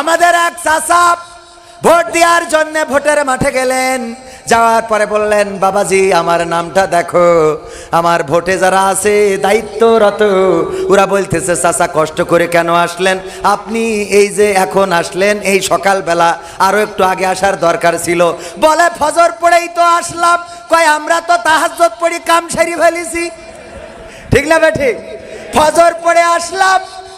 আমাদের এক চাষা ভোট দেওয়ার জন্য ভোটের মাঠে গেলেন। যাওয়ার পরে বললেন, বাবাজি, আমার নামটা দেখো। আমার ভোটে যারা আছে, দায়িত্বরত, ওরা বলতেছে চাষা কষ্ট করে কেন আসলেন? আপনি এই যে এখন আসলেন, এই সকালবেলা আরও একটু আগে আসার দরকার ছিল। বলে, ফজর পড়েই তো আসলাম। কয়, আমরা তো তাহাজ্জত পড়ি কাম সারি ফেলেছি। ঠিক না ঠিক ফজর পড়ে আসলাম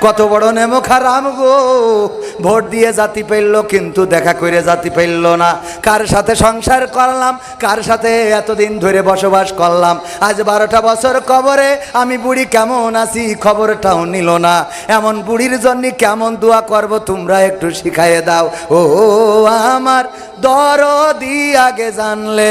কত বড় নেমো খারাম গো। ভোট দিয়ে জাতি পেলল, কিন্তু দেখা করে জাতি পেলল না। কার সাথে সংসার করলাম, কার সাথে এতদিন ধরে বসবাস করলাম? আজ বারোটা বছর কবরে, আমি বুড়ি কেমন আছি, খবরটাও নিল না। এমন বুড়ির জন্য কেমন দোয়া করব, তোমরা একটু শিখাইয়ে দাও। ও, আমার দরদি আগে জানলে।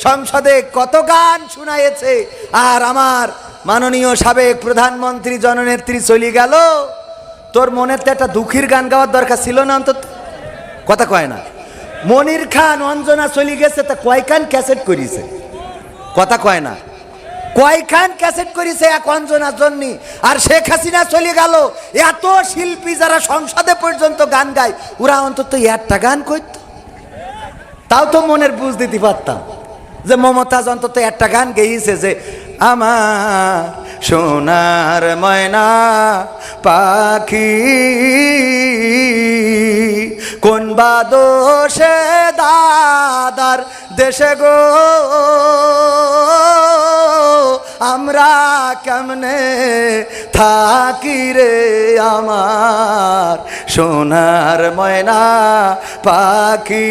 সংসদে কত গান শোনায়েছে আর আমার মাননীয় সাবেক প্রধানমন্ত্রী জননেত্রী চলে গেল। তোর মনের তো একটা দুঃখীর গান গাওয়ার দরকার ছিল না অন্তত? কথা কয় না। মনির খান, অঞ্জনা চলে গেছে, তা কয়খান ক্যাসেট করিছে? কথা কয় না। কয়খান ক্যাসেট করিছে এক অঞ্জনার জন্য? আর শেখ হাসিনা চলে গেল। এত শিল্পী যারা সংসদে পর্যন্ত গান গায়, ওরা অন্তত একটা গান করত তাও তো মনের বুঝ দিতে পারতাম। যে মমতাজ অন্তত একটা গান গেয়েছে যে, আমার সোনার ময়না পাখি, কোন বা দোষে দাদার দেশে গো? আমরা কেমনে থাকি রে আমার সোনার ময়না পাখি?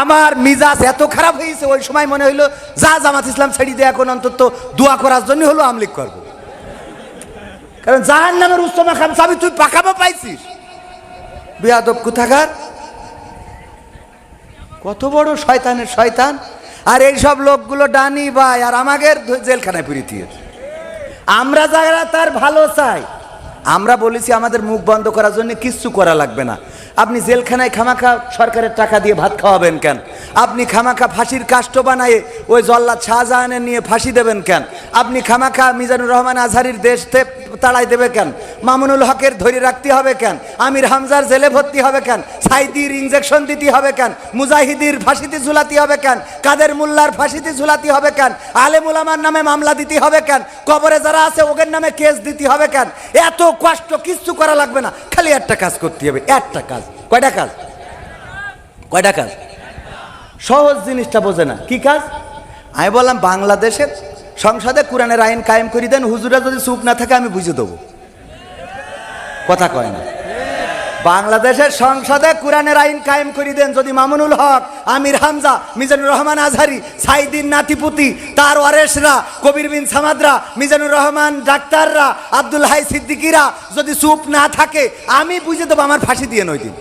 আমার মিজাজ এত খারাপ হয়েছে, ওই সময় মনে হইল, যা জামাত ইসলাম ছেড়ে দিয়ে এখন অন্তত দোয়া করার জন্য হলো আমলিক করব। কারণ জাহান নামের উচ্চ মাকাম চাবি তুই পাকাবো পাইছিস। বিয়াদব কোথাকার? কত বড় শয়তানের শয়তান। আর এই সব লোকগুলো ডানি ভাই, আর আমাদের জেলখানায় দিয়েছে। আমরা যারা তার ভালো চাই আমরা বলেছি আমাদের মুখ বন্ধ করার জন্য কিচ্ছু করা লাগবে না। আপনি জেলখানায় খামাখা সরকারের টাকা দিয়ে ভাত খাওয়াবেন কেন? আপনি খামাখা ফাঁসির কাষ্ট বানায়ে ওই জল্লাদ শাহজাহানের নিয়ে ফাঁসি দেবেন কেন? আপনি খামাখা মিজানুর রহমান আজহারির দেশ থেকে তাড়াই দেবে কেন? মামুনুল হকের ধরে রাখতে হবে কেন? আমির হামজার জেলে ভর্তি হবে কেন? সাইদির ইঞ্জেকশন দিতে হবে কেন? মুজাহিদির ফাঁসিতে ঝুলাতে হবে কেন? কাদের মোল্লার ফাঁসিতে ঝুলাতে হবে কেন? আলেমুল আমার নামে মামলা দিতে হবে কেন? কবরে যারা আছে ওদের নামে কেস দিতে হবে কেন? এত কষ্ট কিচ্ছু করা লাগবে না। খালি একটা কাজ করতে হবে, একটা কাজ। কয়টা কাজ? কয়টা কাজ? সহজ জিনিসটা বোঝে না। কি কাজ? আমি বললাম, বাংলাদেশের সংসদে কোরআনের আইন কায়েম করে দেন, হুজুরা যদি চুপ না থাকে, আমি বুঝে দেবো। কথা কয় না। বাংলাদেশের সংসদে কোরআনের আইন কায়েম করে দেন যদি মামুনুল হক, আমির হামজা, মিজানুর রহমান আজহারি, সাইদিন নাতিপুতি, তার ওয়ারেসরা, কবির বিন সামাদরা, মিজানুর রহমান ডাক্তাররা, আব্দুল হাই সিদ্দিকিরা যদি চুপ না থাকে, আমি বুঝে দেবো আমার ফাঁসি দিয়ে নয় দিন